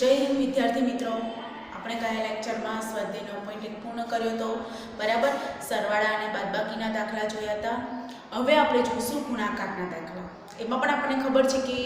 જય હિન્દ, વિદ્યાર્થી મિત્રો. આપણે ગયા લેક્ચરમાં સ્વાધ્યાયનો પોઈન્ટ પૂર્ણ કર્યો હતો બરાબર સરવાળા અને બાદબાકીના દાખલા જોયા હતા. હવે આપણે જોઈશું ગુણાકારના દાખલા. એમાં પણ આપણને ખબર છે કે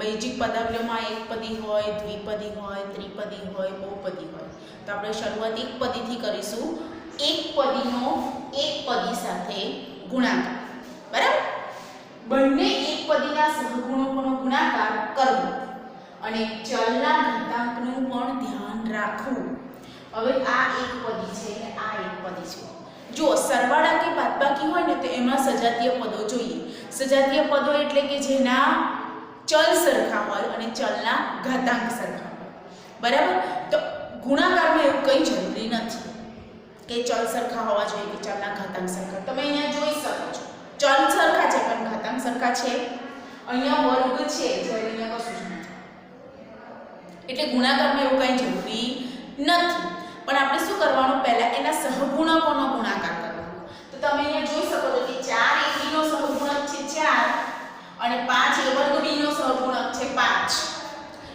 બૈજિક પદાવલીઓમાં એકપદી હોય, દ્વિપદી હોય, ત્રિપદી હોય, બહુપદી હોય. તો આપણે શરૂઆત એક પદીથી કરીશું. એક પદીનો એક પદી સાથે ગુણાકાર. બરાબર? બંને એક પદીના સહગુણકોનો ગુણાકાર કરવો. અને ચલના ઘાતાંકનું પણ ધ્યાન રાખવું. હવે આ એક પદી છે અને આ એક પદી છે. જો સરવાળા કે બાદબાકી હોય ને તો એમાં સજાતીય પદો જોઈએ. સજાતીય પદો એટલે કે જેના ચલ સરખા હોય અને ચલના ઘાતાંક સરખા હોય. બરાબર? તો ગુણાકારમાં એવું કંઈ જરૂરી નથી કે ચલ સરખા હોવા જોઈએ કે ચલના ઘાતાંક સરખા. તમે અહીંયા જોઈ શકો છો. ચલ સરખા છે, પણ ઘાતાંક સરખા છે. અહીંયા વર્ગ છે, જ્યારે એટલે ગુણાકારમાં એવું કંઈ જરૂરી નથી. પણ આપણે શું કરવાનું? પહેલાં એના સહગુણકોનો ગુણાકાર કરવાનો. તો તમે અહીંયા જોઈ શકો છો કે 4 એ b સહગુણક છે ચાર અને પાંચ એ વર્ગ બીનો સહગુણક છે પાંચ.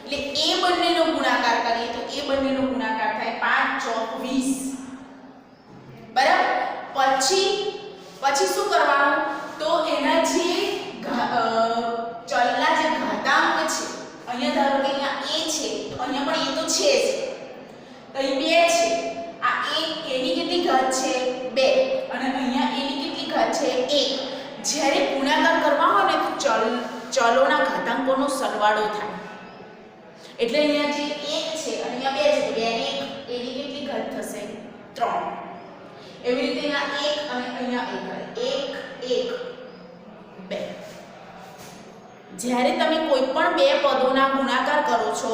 એટલે એ બંનેનો ગુણાકાર કરીએ તો એ બંનેનો ગુણાકાર થાય પાંચ ચોક વીસ. બરાબર? પછી પછી શું કરવાનું? તો એના જે ચલના જે ઘાતાંક છે, અહીંયા ધારો કે a છે. અહીંયા પણ એ તો છે જ. અહીં બે છે. આ એક એની કેટલી ઘાત છે? બે. અને અહીંયા એની કેટલી ઘાત છે? એક. જ્યારે ગુણાકાર કરવા હોય ને, તો ચલ, ચલોના ઘાતાંકોનો સરવાળો થાય. એટલે અહીંયા જે એક છે, અને અહીંયા બે છે બે ને એક. એની કેટલી ઘાત થશે? ત્રણ. એવી રીતે અહીંયા એક અને અહીંયા એક. એક એક, બે. જ્યારે તમે કોઈ પણ બે પદોના ગુણાકાર કરો છો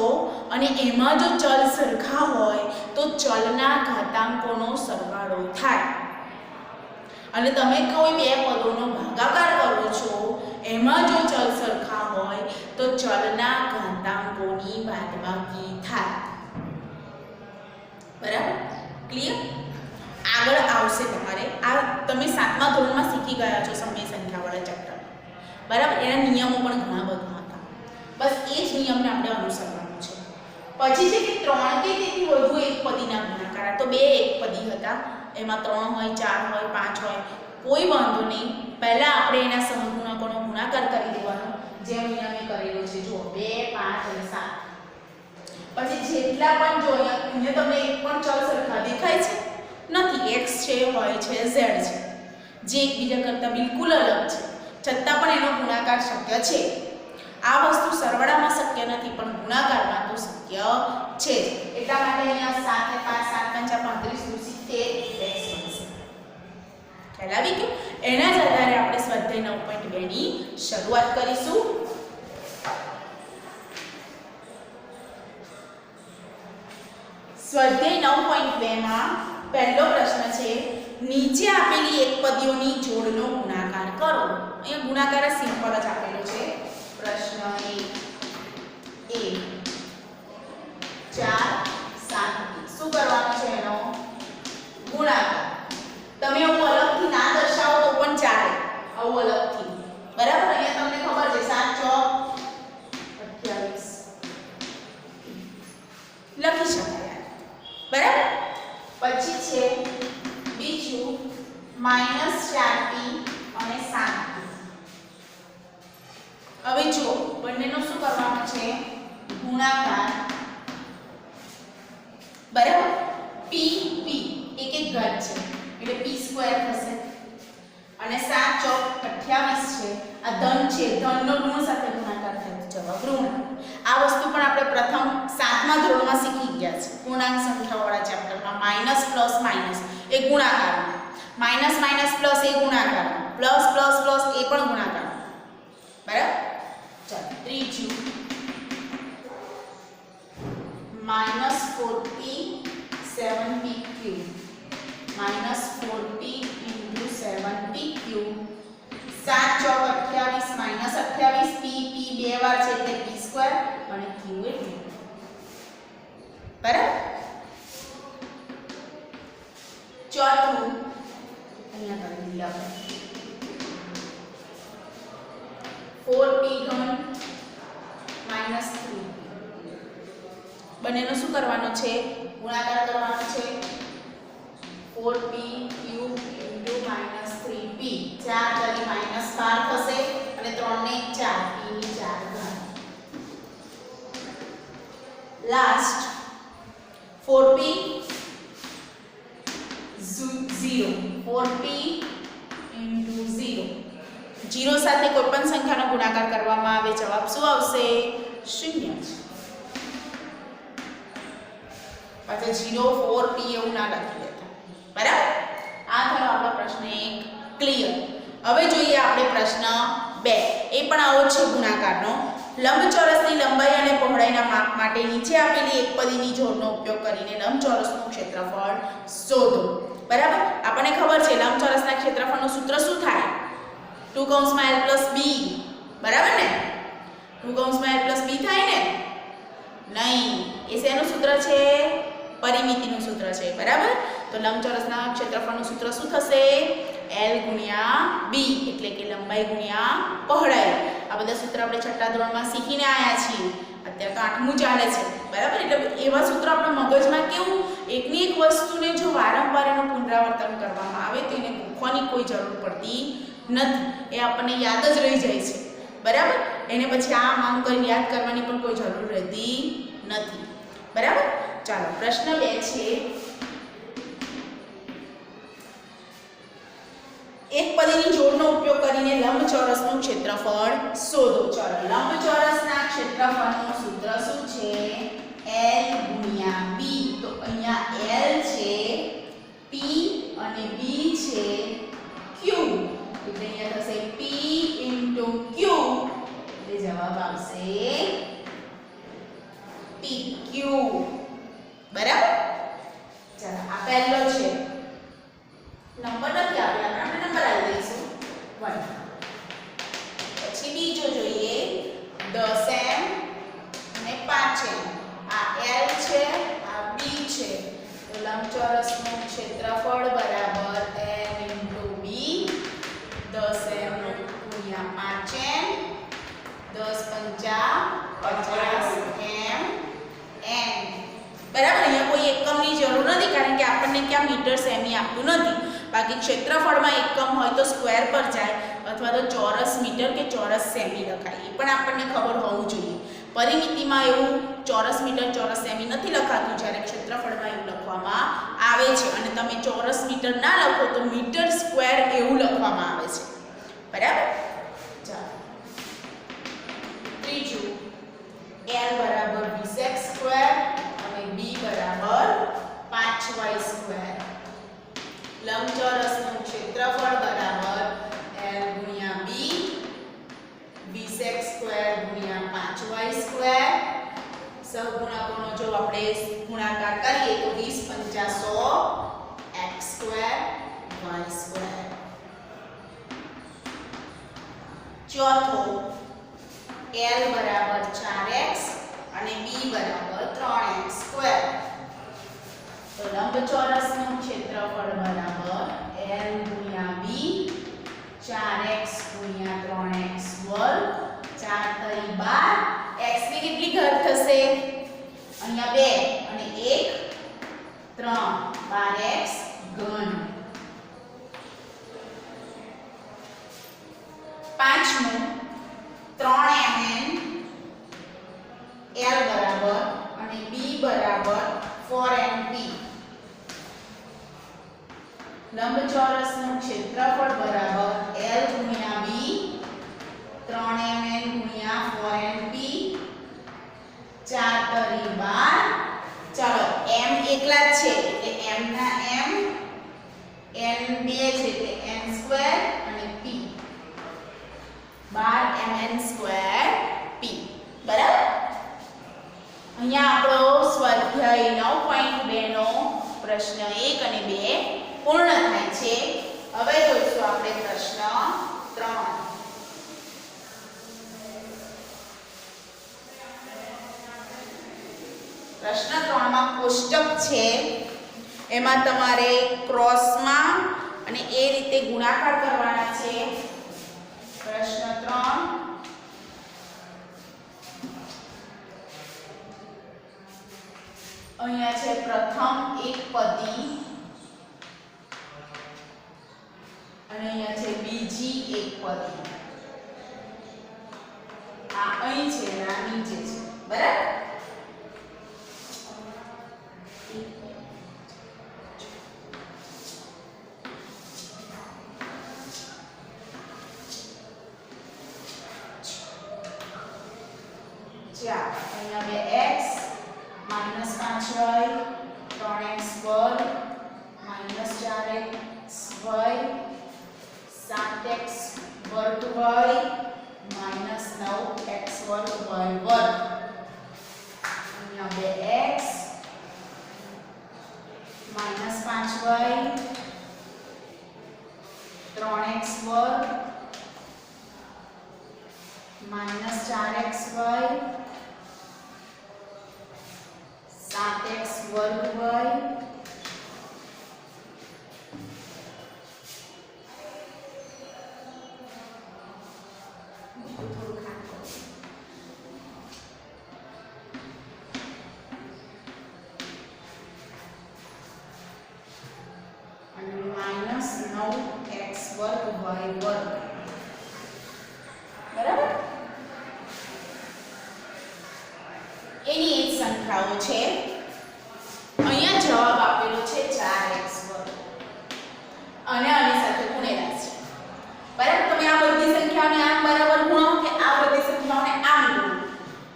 અને એમાં જો ચલ સરખા હોય, તો ચલના ઘાતાંકોનો સરવાળો થાય. અને તમે કોઈ બે પદોનો ભાગાકાર કરો છો, એમાં જો ચલ સરખા હોય, તો ચલના ઘાતાંકોની બાદબાકી થાય. બરાબર? ક્લિયર આગળ આવશે તમારે. આ તમે સાતમા ધોરણમાં શીખી ગયા છો સમય બરાબર? એના નિયમો પણ ઘણા બધા હતા. બસ એ જ નિયમને આપણે અનુસરવાનું છે. પછી છે કે ત્રણ કે તેથી વધુ એક પદીના ગુણાકાર. તો બે એક પદી હતા. એમાં ત્રણ હોય, ચાર હોય, પાંચ હોય, કોઈ વાંધો નહીં. પહેલાં આપણે એના સહગુણકોનો ગુણાકાર કરી દેવાનો. જેમ નિયમે કરેલો છે. જુઓ, બે, પાંચ અને સાત. પછી જેટલા પણ જો અહીંયા તમને એક પણ ચલ સરખા દેખાય છે, નથી. એક્સ છે હોય છે ઝેડ છે. જે એકબીજા કરતાં બિલકુલ અલગ છે. છતાં પણ એનો ગુણાકાર શક્ય છે. આ વસ્તુ સરવાળામાં શક્ય નથી, પણ ગુણાકારમાં તો શક્ય છે એટલા માટે અહીંયા સાત પાંચ, સાત પંચા પાંત્રીસ દુ સિત્તેર x બનશે. ખ્યાલ આવી એના જ આધારે આપણે સ્વાધ્યાય નવ પોઈન્ટ બે ની શરૂઆત કરીશું. સ્વાધ્યાય નવ પોઈન્ટ બેમાં પહેલો પ્રશ્ન છે, નીચે આપેલી એક પદીઓની જોડનો ગુણાકાર કરો. અહીંયા ગુણાકાર સિમ્પલ જ આપેલો છે. પ્રશ્ન એક. ચાર સાત. શું કરવાનું છે એનો ગુણાકાર તમે આવું અલગથી ના દર્શાવો તો પણ ચાલે આવું અલગથી બરાબર અહીંયા તમને ખબર છે સાત ચોક અઠ્યાવીસ લખી શકાય બરાબર પછી છે બીજું માઇનસ ચાર ટી અને સાત હવે જો બંનેનો શું કરવાનો છે ગુણાકાર બરાબર પી પી એક એક ઘાત છે. એટલે p સ્ક્વેર થશે. અને સાત ચોક 28 છે. આ ધન છે. ધનનો ઋણ સાથે ગુણાકાર થાય. જવાબ ઋણ. આ વસ્તુ પણ આપણે પ્રથમ સાતમા ધોરણમાં શીખી ગયા છે. પૂર્ણાંક સંખ્યાવાળા ચેપ્ટરમાં માઇનસ પ્લસ માઇનસ એ ગુણાકાર. માઇનસ માઇનસ પ્લસ એ ગુણાકાર. પ્લસ પ્લસ પ્લસ એ પણ ગુણાકાર. બરાબર? ચાલો, ત્રીજું. Minus forty seven p q minus forty into seven સાત ચોક અઠ્યાવીસ માઇનસ અઠ્યાવીસ પી પી બે વાર છે એટલે પી સ્ક્વેર અને ફોર પી ઘન માઇનસ થ્રી બંનેનો શું કરવાનો છે? ગુણાકાર કરવાનો છે. Four p cube into minus three p ચાર કરી માઇનસ બાર થશે અને ત્રણ ને ચાર પી ની ચાર ઘન p zero four p into zero zero સાથે કોઈ પણ સંખ્યાનો ગુણાકાર કરવામાં આવે, જવાબ શું આવશે? શૂન્ય. પાછા જીરો ફોર પી એવું ના લખી દેતા બરાબર? આ થયો આપણો પ્રશ્ન એક. ક્લિયર હવે જોઈએ આપણે પ્રશ્ન બે. એ પણ આવો છે ગુણાકારનો. લંબચોરસની લંબાઈ અને પહોળાઈના માપ માટે નીચે આપેલી એક પદીની જોડનો ઉપયોગ કરીને લંબચોરસનું ક્ષેત્રફળ શોધો. બરાબર? આપણને ખબર છે લંબચોરસના ક્ષેત્રફળનું સૂત્ર શું થાય? ટુ કૌંસમાં એલ પ્લસ બી. બરાબર ને? ટુ કૌંસમાં એલ પ્લસ બી થાય ને? નહીં. એ શેનું સૂત્ર છે? પરિમિતિનું સૂત્ર છે. બરાબર? તો લંબચોરસના ક્ષેત્રફળનું સૂત્ર શું થશે? L ગુણ્યા b, એટલે કે લંબાઈ ગુણ્યા પહોળાઈ. આ બધા સૂત્ર આપણે છઠ્ઠા ધોરણમાં શીખીને આવ્યા છીએ. અત્યારે તો આઠમું ચાલે છે. બરાબર? એટલે એવા સૂત્રો આપણા મગજમાં કેવું? એકની એક વસ્તુને જો વારંવાર એનું પુનરાવર્તન કરવામાં આવે, તો એને ભૂખવાની કોઈ જરૂર પડતી નથી. એ આપણને યાદ જ રહી જાય છે. બરાબર? એને પછી આમ આમ કરીને યાદ કરવાની પણ કોઈ જરૂર રહેતી નથી. બરાબર? ચાલો, પ્રશ્ન બે છે. એક પદીની જોડનો ઉપયોગ કરીને લંબચોરસનું ક્ષેત્રફળ શોધો. લંબચોરસના ક્ષેત્રફળનું સૂત્ર શું છે L ગુણ્યા B તો અહીંયા L છે P અને B છે Q એટલે અહીંયા થશે P Q એટલે જવાબ આવશે PQ બરાબર ચાલો આ પહેલો છે નંબર નથી આપ્યા આપણે નંબર આપી દઈશું 1 પછી બીજો જોઈએ 10 એમ અને 5 એમ આ L છે આ B છે તો લંબચોરસનું ક્ષેત્રફળ બરાબર L B. 10 એમ ગુણ્યા 5 એમ 10 પંચા 50 એમ એમ બરાબર, અહીંયા કોઈ એકમની જરૂર નથી, કારણ કે આપણને ક્યાં મીટર સેમી આપ્યું નથી. બાકી ક્ષેત્રફળમાં એકમ હોય તો સ્ક્વેર પર જાય, અથવા તો ચોરસ મીટર કે ચોરસ સેમી લખાય. એ પણ આપણને ખબર હોવું જોઈએ. પરિમિતિમાં એવું ચોરસ મીટર, ચોરસ સેમી નથી લખાતું જ્યારે ક્ષેત્રફળમાં એવું લખવામાં આવે છે. અને તમે ચોરસ મીટર ના લખો તો મીટર સ્ક્વેર એવું લખવામાં આવે છે. બરાબર? ચાલો. ત્રીજું. L બરાબર 20x સ્ક્વેર અને B બરાબર 5y સ્ક્વેર. લંબચોરસનું ક્ષેત્રફળ બરાબર L B 20x સ્ક્વેર ગુણ્યા 5y સ્ક્વેર. સહગુણકોનો જો આપણે ગુણાકાર કરીએ તો 20 પંચા 100 x સ્ક્વેર y સ્ક્વેર. ચોથો L બરાબર 4x અને B બરાબર 3x સ્ક્વેર. તો લંબચોરસનું ક્ષેત્રફળ બરાબર L B 4x ગુણ્યા 3x વર્ગ 4 તરી 12 x ની કેટલી ઘાત? અહીંયા 2 અને 1 3 12x ઘન પાંચમું 3 mn L બરાબર અને B બરાબર 4np લંબચોરસનું ક્ષેત્રફળ બરાબર L ગુણ્યા B 3mn ગુણ્યા 4np 4 તરી 12 ચાલો, m એકલા જ છે, એટલે m ના m, n બે છે, એટલે n સ્ક્વેર અને p. 12 mn square p. બરાબર? અહીંયા આપણો સ્વાધ્યાય નવ પોઈન્ટ બે નો પ્રશ્ન એક અને બે પૂર્ણ થાય છે. હવે જોઈશું આપણે પ્રશ્ન ત્રણ. પ્રશ્ન ત્રણમાં કોષ્ટક છે. એમાં તમારે ક્રોસમાં અને એ રીતે ગુણાકાર કરવાના છે. પ્રશ્ન ત્રણ. પ્રથમ એક પદી. અને અહીંયા છે બીજી એક પદી. આ અહીં છે આ નીચે છે. બરાબર ચાલો અહીંયા બે x માઇનસ પાંચ y ત્રણ x વર્ગ માઇનસ ચાર x y સાત x વર્ગ y માઇનસ નવ x વર્ગ y વર્ગ અહીંયા બે x માઇનસ પાંચ વાય ત્રણ એક્સ વર્ગ માઇનસ ચાર એક્સ વાય સાત એક્સ વર્ગ વાય નવ એક્સ વર્ગ વાય વર્ગ. બરાબર? એની એક સંખ્યાઓ છે. અહીંયા જવાબ આપેલો છે ચાર એક્સ વર્ગ. અને આની સાથે ગુણેલા છે. બરાબર? તમે આ બધી સંખ્યાઓને આમ બરાબર ગુણો કે આ બધી સંખ્યાઓને આમ ગુણો?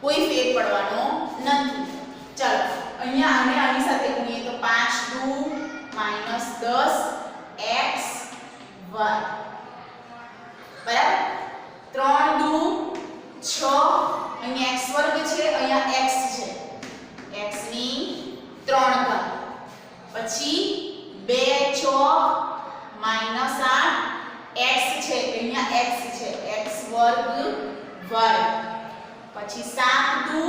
કોઈ ફેર પડવાનો નથી. ચાલો, અહીંયા આને આની સાથે ગુણીએ તો પાંચ દુ માઇનસ 10 x વર્ગ બરાબર? ત્રણ દુ છ, અહીંયા x વર્ગ છે, અહીંયા x છે. x ત્રણ ઘાત પછી બે છ માઇનસ આઠ x છે, અહીંયા x છે x વર્ગ વર્ગ. પછી સાત દુ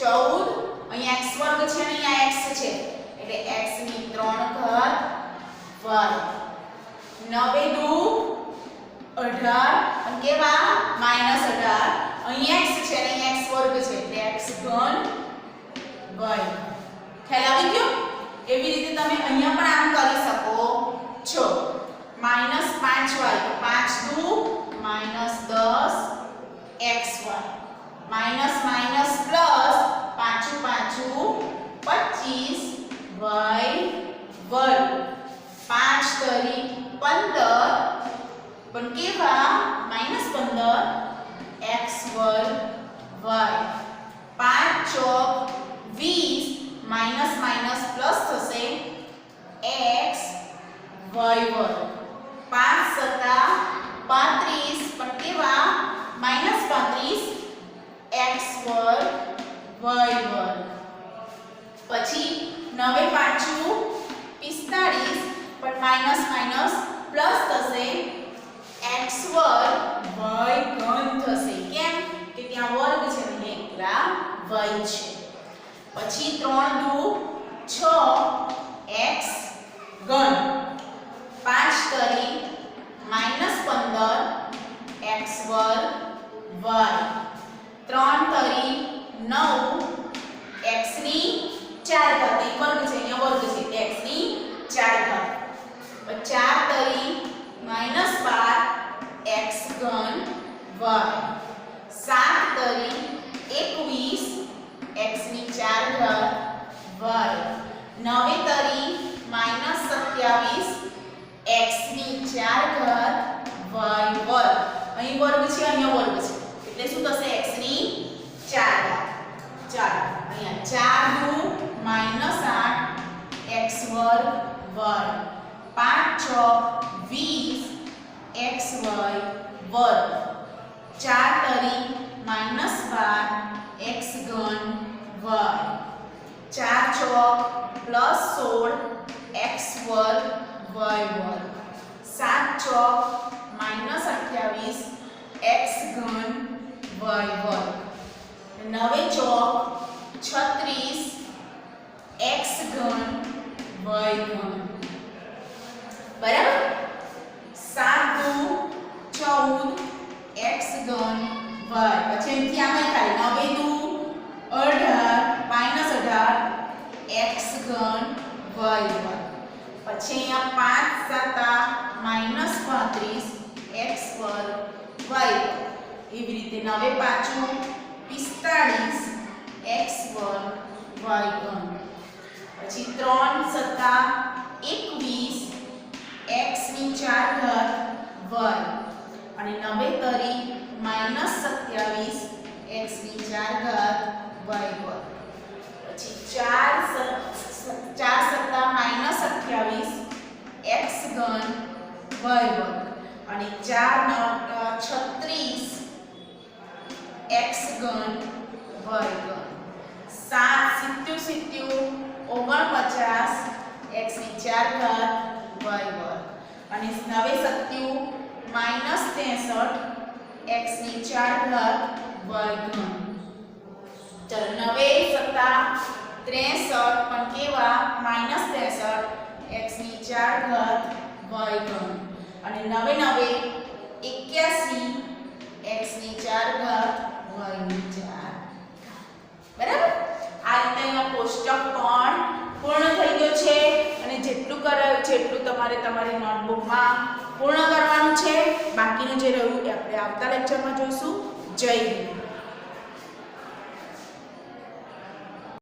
ચૌદ, અહીંયા x વર્ગ છે અહીંયા x છે. એટલે x ત્રણ ઘાત વર્ગ. નવે દુ અઢાર, અને કેવા? માઇનસ અઢાર. અહીં x છે અને અહીં x વર્ગ છે, એટલે x ઘન y. ખ્યાલ આવી ગયો? એવી રીતે તમે અહીંયા પણ આમ કરી શકો. છો. માઇનસ પાંચ y તો પાંચ દુ માઇનસ દસ xy માઇનસ માઇનસ પ્લસ પાંચું પાંચું પચીસ y વર્ગ. પાંચ તરી પંદર પણ કેવા માઇનસ પંદર એક્સ વર્ગ વાય પાંચ ચોક વીસ માઇનસ માઇનસ પ્લસ થશે એક્સ વાય વર્ગ પાંચ સત્તા પાંત્રીસ પણ કેવા માઇનસ પાંત્રીસ એક્સ વર્ગ વાય વર્ગ પછી નવે પાછું પિસ્તાળીસ પણ માઇનસ માઇનસ પ્લસ થશે. X વર્ગ y ઘન થશે. કેમ? કે ત્યાં વર્ગ છે અને એકલા y છે. પછી 3 2 6 x ઘન 5 કરી માઇનસ 15 x વર્ગ y 3 કરી 9 x ની 4 ઘાત એક વર્ગ છે અહીંયા વર્ગ છે એટલે x ની 4 ઘાત 4 તરી માઇનસ 12 x ઘન y 7 તરી 21 x ની 4 ઘાત y 9 તરી માઇનસ 27 x ની 4 ઘાત વર અહીં વર્ગ છે, અહીંયા વર્ગ છે. એટલે શું થશે? એક્સની 4 ઘાત ચાલો, અહીંયા ચાર દુ, માઇનસ આઠ, એક્સ વર્ગ વર્ગ 5 ચોક 20 x y વર્ગ. 4 તરી માઇનસ 12 x ઘન y 4 ચોક પ્લસ સોળ એક્સ વર્ગ y વર્ગ. 7 ચોક માઇનસ 28 એક્સ ઘન y વર્ગ. નવે ચોક છત્રીસ એક્સ ઘન y ઘન બરાબર? સાત દુ ચૌદ એક્સ ઘન y પછી અહીંથી ખાલી નવે દુ અઢાર માઇનસ અઢાર એક્સ ઘન y પછી અહીંયા પાંચ સાતા માઇનસ પાંત્રીસ એક્સ વર્ગ y એવી રીતે નવે પાછું પિસ્તાળીસ એક્સ વર્ગ y ઘન. પછી ત્રણ સત્તા એકવીસ એક્સની ચાર ઘાત વર્ગ અને નવે તરી માઇનસ સત્યાવીસ એક્સની ચાર ઘાત y વર્ગ પછી ચાર ચાર સત્તા માઇનસ અઠ્યાવીસ એક્સ ઘન y વર્ગ અને ચાર નવ છત્રીસ એક્સ ઘન y ઘન સાત સિત્યુ સિત્યુ ઓગણપચાસ એક્સની ચાર ઘાત y વર્ગ અને નવે સત્યુ માઇનસ ત્રેસઠ એક્સની ચાર ઘાત ઘન. ચલો, નવે સત્તા, ત્રેસઠ પણ કેવા? માઇનસ ત્રેસઠ એક્સની ચાર ઘાત y અને નવે નવે એક્યાસી એક્સની ચાર ઘાત વર્ગની ચાર. બરાબર? આ રીતે અહીંયા કોષ્ટક પણ પૂર્ણ થઈ ગયો છે. અને જેટલું કરાયું છે એટલું તમારે તમારી નોટબુકમાં પૂર્ણ કરવાનું છે. બાકીનું જે રહ્યું એ આપણે આવતા લેક્ચરમાં જોઈશું. જય હિન્દ.